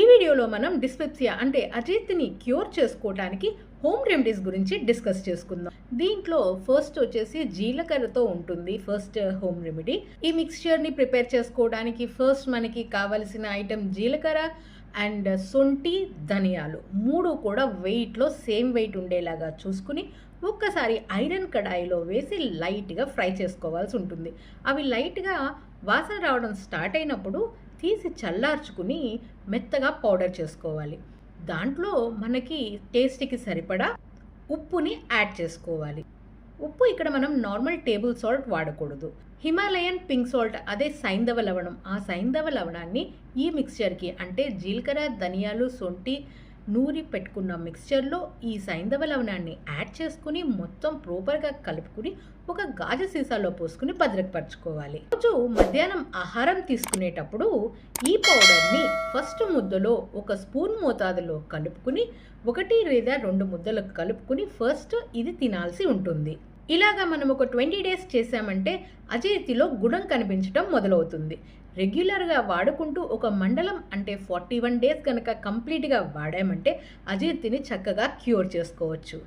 ఈ వీడియోలో మనం డిస్పెప్సియా అంటే అజీత్ని క్యూర్ చేసుకోవడానికి హోమ్ రెమెడీస్ గురించి డిస్కస్ చేసుకుందాం. దీంట్లో ఫస్ట్ వచ్చేసి జీలకర్రతో ఉంటుంది ఫస్ట్ హోమ్ రెమెడీ. ఈ మిక్స్చర్ని ప్రిపేర్ చేసుకోవడానికి ఫస్ట్ మనకి కావలసిన ఐటెం జీలకర్ర అండ్ సొంటి ధనియాలు. మూడు కూడా వెయిట్లో సేమ్ వెయిట్ ఉండేలాగా చూసుకుని ఒక్కసారి ఐరన్ కడాయిలో వేసి లైట్గా ఫ్రై చేసుకోవాల్సి ఉంటుంది. అవి లైట్గా వాసన రావడం స్టార్ట్ అయినప్పుడు తీసి చల్లార్చుకుని మెత్తగా పౌడర్ చేసుకోవాలి. దాంట్లో మనకి టేస్ట్కి సరిపడా ఉప్పుని యాడ్ చేసుకోవాలి. ఉప్పు ఇక్కడ మనం నార్మల్ టేబుల్ సాల్ట్ వాడకూడదు. హిమాలయన్ పింక్ సాల్ట్ అదే సైంధవ లవణం. ఆ సైంధవ లవణాన్ని ఈ మిక్స్చర్కి అంటే జీలకర్ర ధనియాలు సొంటి నూరి పెట్టుకున్న మిక్స్చర్లో ఈ సైంధవ లవణాన్ని యాడ్ చేసుకుని మొత్తం ప్రోపర్గా కలుపుకుని ఒక గాజు సీసాలో పోసుకుని భద్రపరచుకోవాలి. రోజు మధ్యాహ్నం ఆహారం తీసుకునేటప్పుడు ఈ పౌడర్ని ఫస్ట్ ముద్దలో ఒక స్పూన్ మోతాదులో కలుపుకుని ఒకటి లేదా రెండు ముద్దలకు కలుపుకుని ఫస్ట్ ఇది తినాల్సి ఉంటుంది. ఇలాగా మనం ఒక ట్వంటీ డేస్ చేసామంటే అజీర్తిలో గుణం కనిపించడం మొదలవుతుంది. రెగ్యులర్గా వాడుకుంటూ ఒక మండలం అంటే ఫార్టీ వన్ డేస్ కనుక కంప్లీట్గా వాడామంటే అజీర్తిని చక్కగా క్యూర్ చేసుకోవచ్చు.